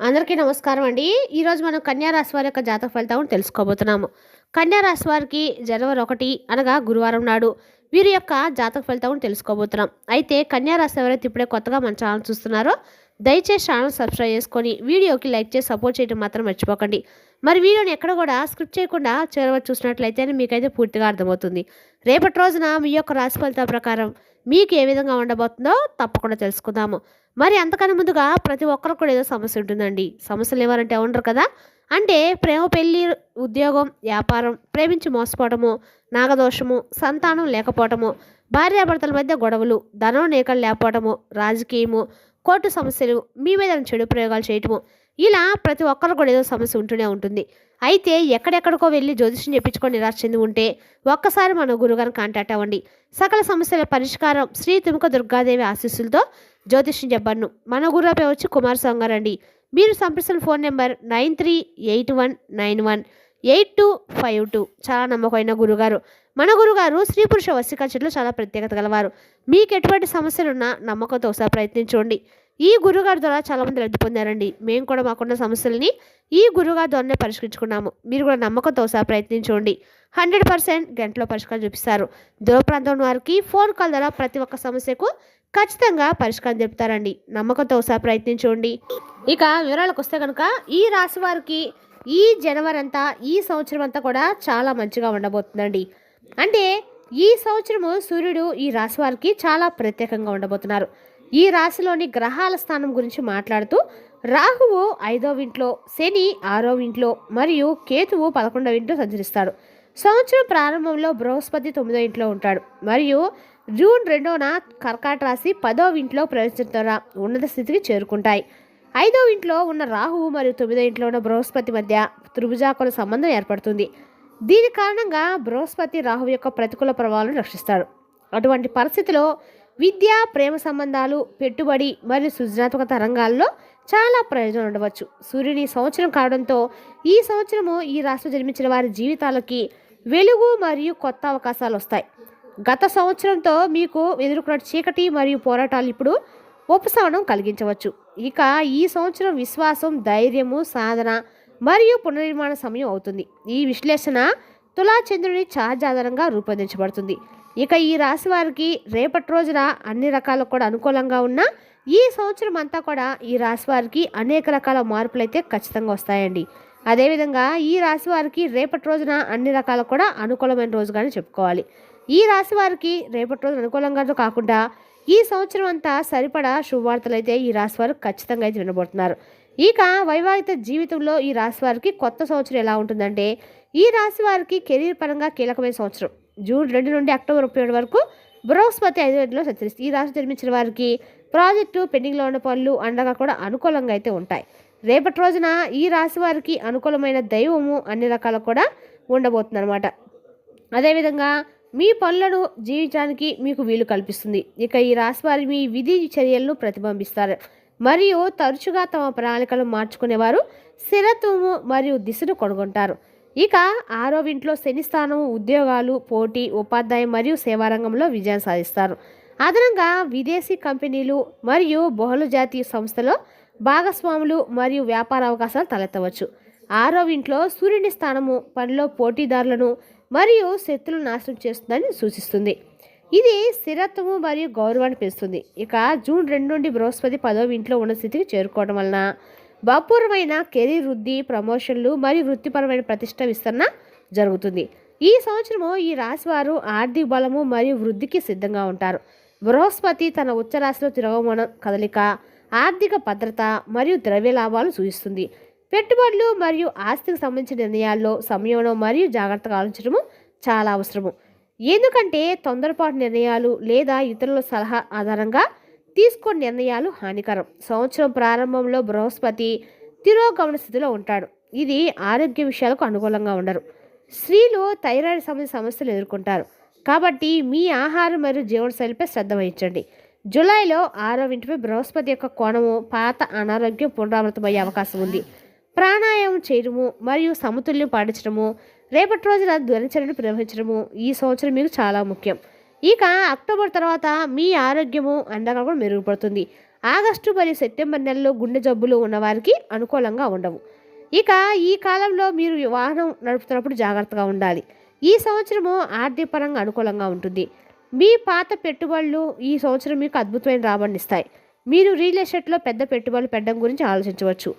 అందరికీ నమస్కారం అండి. ఈరోజు మనం కన్యా రాశి వారి యొక్క జాతక ఫలితాలను తెలుసుకోబోతున్నాము. కన్యా రాశి వారికి జనవరి ఒకటి అనగా గురువారం నాడు వీరి యొక్క జాతక ఫలితాలను తెలుసుకోబోతున్నాం. అయితే కన్యా రాశి ఎవరైతే ఇప్పుడే కొత్తగా మన ఛానల్ చూస్తున్నారో దయచేసి ఛానల్ సబ్స్క్రైబ్ చేసుకొని వీడియోకి లైక్ చేసి సపోర్ట్ చేయడం మాత్రం మర్చిపోకండి. మరి వీడియోని ఎక్కడ కూడా స్క్రిప్ట్ చేయకుండా చివరి చూసినట్లయితే మీకైతే పూర్తిగా అర్థమవుతుంది. రేపటి రోజున మీ యొక్క రాశి ఫలితాల ప్రకారం మీకు ఏ విధంగా ఉండబోతుందో తప్పకుండా తెలుసుకుందాము. మరి అంతకన్నా ముందుగా ప్రతి ఒక్కరికి కూడా ఏదో సమస్య ఉంటుందండి. సమస్యలు ఎవరంటే ఉండరు కదా? అంటే ప్రేమ పెళ్ళి ఉద్యోగం వ్యాపారం ప్రేమించి మోసపోవటము నాగదోషము సంతానం లేకపోవటము భార్యాభర్తల మధ్య గొడవలు ధనం నేకలు లేకపోవటము రాజకీయము కోర్టు సమస్యలు మీ మీద చెడు ప్రయోగాలు చేయటము ఇలా ప్రతి ఒక్కరు కూడా ఏదో సమస్య ఉంటూనే ఉంటుంది. అయితే ఎక్కడెక్కడికో వెళ్ళి జ్యోతిష్యం చెప్పించుకొని నిరాశ చెంది ఉంటే ఒక్కసారి మన గురుగారిని కాంటాక్ట్ అవ్వండి. సకల సమస్యల పరిష్కారం శ్రీ తుముక దుర్గాదేవి ఆశీస్సులతో జ్యోతిష్యం చెప్పను మన గురుపై వచ్చి కుమారస్వామి గారు అండి. మీరు సంప్రదించిన phone number nine three eight one nine one eight two five two. చాలా నమ్మకమైన గురుగారు. మన గురుగారు స్త్రీ పురుష వశీకరణలో చాలా ప్రత్యేకత గలవారు. మీకు ఎటువంటి సమస్యలున్నా నమ్మకంతో ఒకసారి ప్రయత్నించండి. ఈ గురుగారి ద్వారా చాలామంది లబ్ధి పొందారండి. మేము కూడా మాకున్న సమస్యల్ని ఈ గురుగారి ద్వారానే పరిష్కరించుకున్నాము. మీరు కూడా నమ్మకంతో సహా ప్రయత్నించండి. హండ్రెడ్ పర్సెంట్ గంటలో పరిష్కారం చూపిస్తారు. దూర ప్రాంతం వారికి ఫోన్ కాల్ ద్వారా ప్రతి ఒక్క సమస్యకు ఖచ్చితంగా పరిష్కారం చెప్తారండి. నమ్మకంతో సహా ప్రయత్నించండి. ఇక వివరాలకు వస్తే కనుక ఈ రాశి వారికి ఈ జనవరి అంతా ఈ సంవత్సరం అంతా కూడా చాలా మంచిగా ఉండబోతుందండి. అంటే ఈ సంవత్సరము సూర్యుడు ఈ రాశి వారికి చాలా ప్రత్యేకంగా ఉండబోతున్నారు. ఈ రాశిలోని గ్రహాల స్థానం గురించి మాట్లాడుతూ రాహువు ఐదవ ఇంట్లో శని ఆరో ఇంట్లో మరియు కేతువు పదకొండవ ఇంట్లో సంచరిస్తాడు. సంవత్సరం ప్రారంభంలో బృహస్పతి తొమ్మిదో ఇంట్లో ఉంటాడు మరియు జూన్ రెండోన కర్కాట రాశి పదో ఇంట్లో ప్రవేశించడం ద్వారా ఉన్నత స్థితికి చేరుకుంటాయి. ఐదో ఇంట్లో ఉన్న రాహువు మరియు తొమ్మిదో ఇంట్లో ఉన్న బృహస్పతి మధ్య త్రిభుజాకుల సంబంధం ఏర్పడుతుంది. దీని కారణంగా బృహస్పతి రాహువు యొక్క ప్రతికూల ప్రభావాలను రక్షిస్తాడు. అటువంటి పరిస్థితిలో విద్య ప్రేమ సంబంధాలు పెట్టుబడి మరియు సృజనాత్మక రంగాల్లో చాలా ప్రయోజనం ఉండవచ్చు. సూర్యుని సంవత్సరం కావడంతో ఈ సంవత్సరము ఈ రాష్ట్రం జన్మించిన వారి జీవితాలకి వెలుగు మరియు కొత్త అవకాశాలు వస్తాయి. గత సంవత్సరంతో మీకు ఎదుర్కొన్న చీకటి మరియు పోరాటాలు ఇప్పుడు ఉపశమనం కలిగించవచ్చు. ఇక ఈ సంవత్సరం విశ్వాసం ధైర్యము సాధన మరియు పునర్నిర్మాణ సమయం అవుతుంది. ఈ విశ్లేషణ తులాచంద్రుని ఛార్జ్ ఆధారంగా రూపొందించబడుతుంది. ఇక ఈ రాశి వారికి రేపటి రోజున అన్ని రకాలకు కూడా అనుకూలంగా ఉన్న ఈ సంవత్సరం అంతా కూడా ఈ రాశి వారికి అనేక రకాల మార్పులు అయితే ఖచ్చితంగా వస్తాయండి. అదేవిధంగా ఈ రాశి వారికి రేపటి రోజున అన్ని రకాల కూడా అనుకూలమైన రోజుగానే చెప్పుకోవాలి. ఈ రాశి వారికి రేపటి రోజు అనుకూలంగానే కాకుండా ఈ సంవత్సరం అంతా సరిపడా శుభవార్తలు అయితే ఈ రాశి వారు ఖచ్చితంగా అయితే వినబడుతున్నారు ఇక వైవాహిక జీవితంలో ఈ రాశి వారికి కొత్త సంవత్సరం ఎలా ఉంటుందంటే ఈ రాశి వారికి కెరీర్ పరంగా కీలకమైన సంవత్సరం. జూన్ రెండు నుండి అక్టోబర్ ముప్పై ఏడు వరకు బృహస్పతి ఐదు గంటలో సంచరిస్తుంది. ఈ రాశి జన్మించిన వారికి ప్రాజెక్టు పెండింగ్లో ఉన్న పనులు అండగా కూడా అనుకూలంగా అయితే ఉంటాయి. రేపటి రోజున ఈ రాశి వారికి అనుకూలమైన దైవము అన్ని రకాల కూడా ఉండబోతుంది అనమాట అదేవిధంగా మీ పనులను జీవించడానికి మీకు వీలు కల్పిస్తుంది. ఇక ఈ రాశి వారి మీ విధి చర్యలను ప్రతిబింబిస్తారు. మరియు తరచుగా తమ ప్రణాళికలు మార్చుకునేవారు స్థిరత్వము మరియు దిశను కొనుగొంటారు. ఇక ఆరో ఇంట్లో శని ఉద్యోగాలు పోటీ ఉపాధ్యాయం మరియు సేవారంగంలో విజయం సాధిస్తారు. అదనంగా విదేశీ కంపెనీలు మరియు బహుళజాతీయ సంస్థలో భాగస్వాములు మరియు వ్యాపార అవకాశాలు తలెత్తవచ్చు. ఆరో ఇంట్లో సూర్యుని స్థానము పనిలో పోటీదారులను మరియు శత్రులను నాశనం చేస్తుందని సూచిస్తుంది. ఇది స్థిరత్వము మరియు గౌరవాన్ని పెంచుతుంది. ఇక జూన్ రెండు నుండి బృహస్పతి పదవ ఇంట్లో ఉన్న స్థితికి చేరుకోవడం వలన అపూర్వమైన కెరీర్ వృద్ధి ప్రమోషన్లు మరియు వృత్తిపరమైన ప్రతిష్ట విస్తరణ జరుగుతుంది. ఈ సంవత్సరము ఈ రాశి వారు ఆర్థిక బలము మరియు వృద్ధికి సిద్ధంగా ఉంటారు. బృహస్పతి తన ఉచ్చ రాశిలో తిరగమనం కదలిక ఆర్థిక భద్రత మరియు ద్రవ్య లాభాలు సూచిస్తుంది. పెట్టుబడులు మరియు ఆస్తికి సంబంధించిన నిర్ణయాల్లో సంయమనం మరియు జాగ్రత్తగా ఆలోచించడము చాలా అవసరము. ఎందుకంటే తొందరపాటు నిర్ణయాలు లేదా ఇతరుల సలహా ఆధారంగా తీసుకున్న నిర్ణయాలు హానికరం. సంవత్సరం ప్రారంభంలో బృహస్పతి తిరోగమన స్థితిలో ఉంటాడు. ఇది ఆరోగ్య విషయాలకు అనుకూలంగా ఉండరు. స్త్రీలు థైరాయిడ్ సంబంధించిన సమస్యలు ఎదుర్కొంటారు. కాబట్టి మీ ఆహారం మరియు జీవనశైలిపై శ్రద్ధ వహించండి. జూలైలో ఆరో ఇంటిపై బృహస్పతి యొక్క కోణము పాత అనారోగ్యం పునరావృతమయ్యే అవకాశం ఉంది. ప్రాణాయామం చేయడము మరియు సమతుల్యం పాటించడము రేపటి రోజున ధ్వనిచరణను నిర్వహించడము ఈ సంవత్సరం మీకు చాలా ముఖ్యం. ఇక అక్టోబర్ తర్వాత మీ ఆరోగ్యము అండగా కూడా మెరుగుపడుతుంది. ఆగస్టు మరియు సెప్టెంబర్ నెలలో గుండె జబ్బులు ఉన్నవారికి అనుకూలంగా ఉండవు. ఇక ఈ కాలంలో మీరు వాహనం నడుపుతున్నప్పుడు జాగ్రత్తగా ఉండాలి. ఈ సంవత్సరము ఆర్థికపరంగా అనుకూలంగా ఉంటుంది. మీ పాత పెట్టుబడులు ఈ సంవత్సరం మీకు అద్భుతమైన రాబడిని ఇస్తాయి. మీరు రియల్ ఎస్టేట్లో పెద్ద పెట్టుబడులు పెట్టడం గురించి ఆలోచించవచ్చు.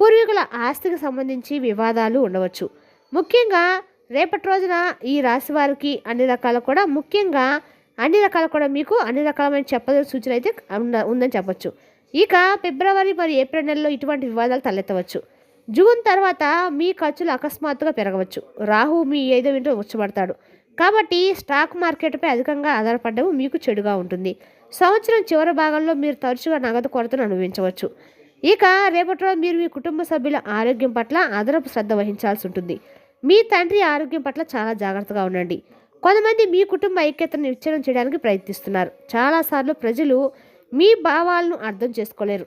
పూర్వీకుల ఆస్తికి సంబంధించి వివాదాలు ఉండవచ్చు. ముఖ్యంగా రేపటి రోజున ఈ రాశి వారికి అన్ని రకాల కూడా ముఖ్యంగా అన్ని రకాలు కూడా మీకు అన్ని రకాలమైన చెప్పదల సూచన అయితే ఉందని చెప్పొచ్చు. ఇక ఫిబ్రవరి మరియు ఏప్రిల్ నెలలో ఇటువంటి వివాదాలు తలెత్తవచ్చు. జూన్ తర్వాత మీ ఖర్చులు అకస్మాత్తుగా పెరగవచ్చు. రాహు మీ ఏదో వింటూ వచ్చబడతాడు కాబట్టి స్టాక్ మార్కెట్పై అధికంగా ఆధారపడడం మీకు చెడుగా ఉంటుంది. సంవత్సరం చివరి భాగంలో మీరు తరచుగా నగదు కొరతను అనుభవించవచ్చు. ఇక రేపటి రోజు మీరు మీ కుటుంబ సభ్యుల ఆరోగ్యం పట్ల అదనపు శ్రద్ధ వహించాల్సి ఉంటుంది. మీ తండ్రి ఆరోగ్యం పట్ల చాలా జాగ్రత్తగా ఉండండి. కొంతమంది మీ కుటుంబ ఐక్యతను విచ్ఛిన్నం చేయడానికి ప్రయత్నిస్తున్నారు. చాలాసార్లు ప్రజలు మీ భావాలను అర్థం చేసుకోలేరు.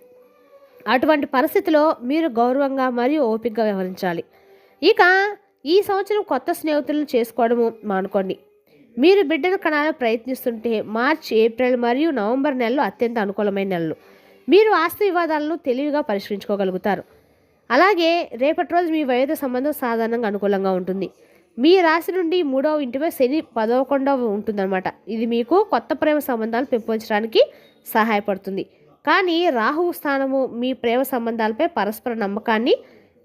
అటువంటి పరిస్థితిలో మీరు గౌరవంగా మరియు ఓపికగా వ్యవహరించాలి. ఇక ఈ సంవత్సరం కొత్త స్నేహితులను చేసుకోవడము మానుకోండి. మీరు బిడ్డను కనాలని ప్రయత్నిస్తుంటే మార్చ్ ఏప్రిల్ మరియు నవంబర్ నెలలు అత్యంత అనుకూలమైన నెలలు. మీరు ఆస్తి వివాదాలను తెలివిగా పరిష్కరించుకోగలుగుతారు. అలాగే రేపటి రోజు మీ వైద్య సంబంధం సాధారణంగా అనుకూలంగా ఉంటుంది. మీ రాశి నుండి మూడవ ఇంటిపై శని పదకొండవ ఉంటుందన్నమాట. ఇది మీకు కొత్త ప్రేమ సంబంధాలు పెంపొంచడానికి సహాయపడుతుంది. కానీ రాహువు స్థానము మీ ప్రేమ సంబంధాలపై పరస్పర నమ్మకాన్ని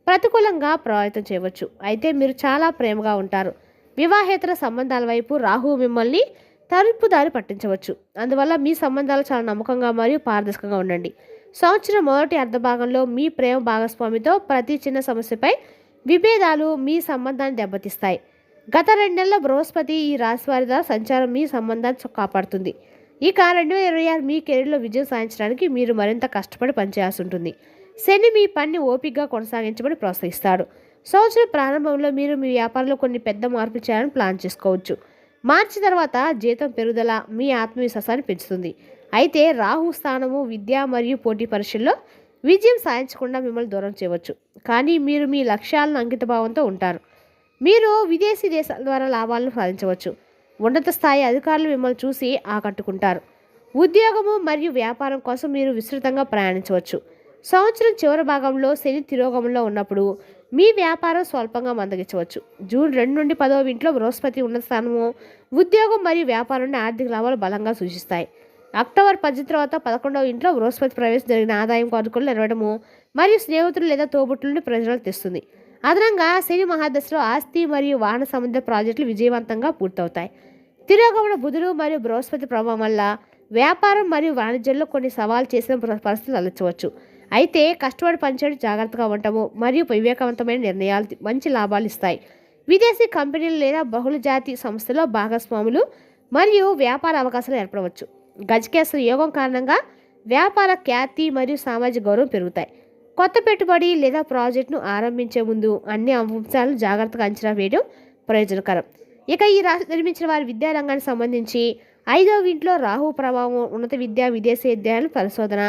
ప్రతికూలంగా ప్రభావితం చేయవచ్చు. అయితే మీరు చాలా ప్రేమగా ఉంటారు. వివాహేతర సంబంధాల వైపు రాహువు మిమ్మల్ని తలుపుదారి పట్టించవచ్చు. అందువల్ల మీ సంబంధాలు చాలా నమ్మకంగా మరియు పారదర్శకంగా ఉండండి. సంవత్సరం మొదటి అర్ధభాగంలో మీ ప్రేమ భాగస్వామితో ప్రతి చిన్న సమస్యపై విభేదాలు మీ సంబంధాన్ని దెబ్బతీస్తాయి. గత రెండు నెలల బృహస్పతి ఈ రాశి వారి ద్వారా సంచారం మీ సంబంధాన్ని కాపాడుతుంది. ఇక రెండు వేల ఇరవై ఆరు మీ కెరీర్లో విజయం సాధించడానికి మీరు మరింత కష్టపడి పనిచేయాల్సి ఉంటుంది. శని మీ పనిని ఓపికగా కొనసాగించమని ప్రోత్సహిస్తాడు. సంవత్సరం ప్రారంభంలో మీరు మీ వ్యాపారంలో కొన్ని పెద్ద మార్పులు చేయాలని ప్లాన్ చేసుకోవచ్చు. మార్చి తర్వాత జీతం పెరుగుదల మీ ఆత్మవిశ్వాసాన్ని పెంచుతుంది. అయితే రాహు స్థానము విద్య మరియు పోటీ పరీక్షల్లో విజయం సాధించకుండా మిమ్మల్ని దూరం చేయవచ్చు. కానీ మీరు మీ లక్ష్యాలను అంకితభావంతో ఉంటారు. మీరు విదేశీ దేశాల ద్వారా లాభాలను సాధించవచ్చు. ఉన్నత స్థాయి అధికారులు మిమ్మల్ని చూసి ఆకట్టుకుంటారు. ఉద్యోగము మరియు వ్యాపారం కోసం మీరు విస్తృతంగా ప్రయాణించవచ్చు. సంవత్సరం చివరి భాగంలో శని తిరోగమంలో ఉన్నప్పుడు మీ వ్యాపారం స్వల్పంగా మందగించవచ్చు. జూన్ రెండు నుండి పదవ ఇంట్లో బృహస్పతి ఉన్నత స్థానము ఉద్యోగం మరియు వ్యాపారం ఆర్థిక లాభాలు బలంగా సూచిస్తాయి. అక్టోబర్ పద్దెనిమిది తర్వాత పదకొండవ ఇంట్లో బృహస్పతి ప్రవేశం జరిగిన ఆదాయం కోరుకులు నెరవేయడము మరియు స్నేహితులు లేదా తోబుట్ల నుండి ప్రయోజనాలు తెస్తుంది. అదనంగా శని మహాదశలో ఆస్తి మరియు వాహన సంబంధ ప్రాజెక్టులు విజయవంతంగా పూర్తవుతాయి. తిరోగమన బుధుడు మరియు బృహస్పతి ప్రభావం వల్ల వ్యాపారం మరియు వాణిజ్యంలో కొన్ని సవాలు చేసిన పరిస్థితులు అలచవచ్చు అయితే కష్టపడి పనిచేయడం జాగ్రత్తగా ఉండటము మరియు వివేకవంతమైన నిర్ణయాలు మంచి లాభాలు ఇస్తాయి. విదేశీ కంపెనీలు లేదా బహుళజాతి సంస్థలో భాగస్వాములు మరియు వ్యాపార అవకాశాలు ఏర్పడవచ్చు. గజకేసరి యోగం కారణంగా వ్యాపార ఖ్యాతి మరియు సామాజిక గౌరవం పెరుగుతాయి. కొత్త పెట్టుబడి లేదా ప్రాజెక్టును ఆరంభించే ముందు అన్ని అంశాలను జాగ్రత్తగా అంచనా వేయడం ప్రయోజనకరం. ఇక ఈ రాశి నిర్మించిన వారి విద్యారంగానికి సంబంధించి ఐదవ ఇంట్లో రాహు ప్రభావం ఉన్నత విద్య విదేశీ విద్యాలను పరిశోధన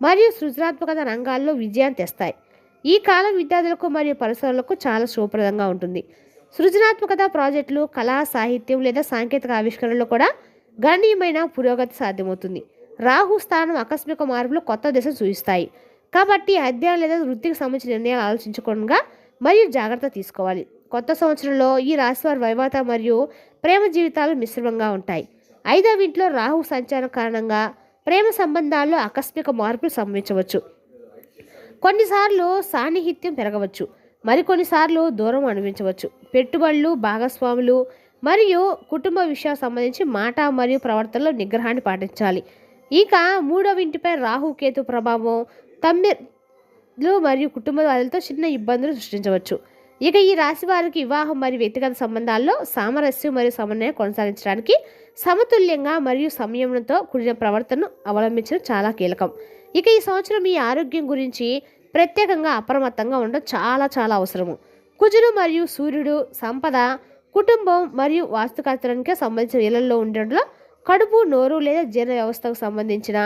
మరియు సృజనాత్మకత రంగాల్లో విజయాన్ని తెస్తాయి. ఈ కాలం విద్యార్థులకు మరియు పరిసరాలకు చాలా శుభప్రదంగా ఉంటుంది. సృజనాత్మకత ప్రాజెక్టులు కళా సాహిత్యం లేదా సాంకేతిక ఆవిష్కరణలు కూడా గణనీయమైన పురోగతి సాధ్యమవుతుంది. రాహు స్థానం ఆకస్మిక మార్పులు కొత్త దశ చూపిస్తాయి కాబట్టి అధ్యయనం లేదా వృత్తికి సంబంధించిన నిర్ణయాలు ఆలోచించకుండా మరియు జాగ్రత్త తీసుకోవాలి. కొత్త సంవత్సరంలో ఈ రాశివారి వైవాత మరియు ప్రేమ జీవితాలు మిశ్రమంగా ఉంటాయి. ఐదవ ఇంట్లో రాహు సంచారం కారణంగా ప్రేమ సంబంధాల్లో ఆకస్మిక మార్పులు సంభవించవచ్చు. కొన్నిసార్లు సాన్నిహిత్యం పెరగవచ్చు. మరికొన్నిసార్లు దూరం అనిపించవచ్చు. పెట్టుబడులు భాగస్వాములు మరియు కుటుంబ విషయాలకు సంబంధించి మాట మరియు ప్రవర్తనలో నిగ్రహాన్ని పాటించాలి. ఇక మూడవ ఇంటిపై రాహుకేతు ప్రభావం తమ్మిలు మరియు కుటుంబ వారితో చిన్న ఇబ్బందులు సృష్టించవచ్చు. ఇక ఈ రాశి వారికి వివాహం మరియు వ్యక్తిగత సంబంధాల్లో సామరస్యం మరియు సమన్వయం కొనసాగించడానికి సమతుల్యంగా మరియు సంయమనంతో కూడిన ప్రవర్తనను అవలంబించడం చాలా కీలకం. ఇక ఈ సంవత్సరం మీ ఆరోగ్యం గురించి ప్రత్యేకంగా అప్రమత్తంగా ఉండడం చాలా చాలా అవసరము. కుజుడు మరియు సూర్యుడు సంపద కుటుంబం మరియు వాస్తుకర్తడానికి సంబంధించిన ఇళ్ళలో ఉండడంలో కడుపు నోరు లేదా జీర్ణ వ్యవస్థకు సంబంధించిన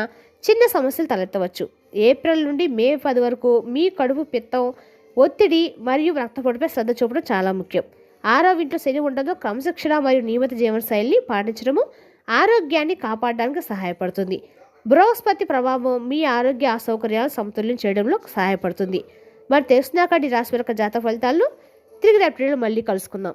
చిన్న సమస్యలు తలెత్తవచ్చు. ఏప్రిల్ నుండి మే పది వరకు మీ కడుపు పిత్తం ఒత్తిడి మరియు రక్తపోటుపై శ్రద్ధ చూపడం చాలా ముఖ్యం. ఆరో ఇంట్లో శని ఉండడంతో క్రమశిక్షణ మరియు నియమిత జీవన శైలిని పాటించడము ఆరోగ్యాన్ని కాపాడడానికి సహాయపడుతుంది. బృహస్పతి ప్రభావం మీ ఆరోగ్య అసౌకర్యాలను సమతుల్యం చేయడంలో సహాయపడుతుంది. మరి తెలుసునాక ఈ రాశి యొక్క జాత ఫలితాలను తిరిగి రేపటి మళ్ళీ కలుసుకుందాం.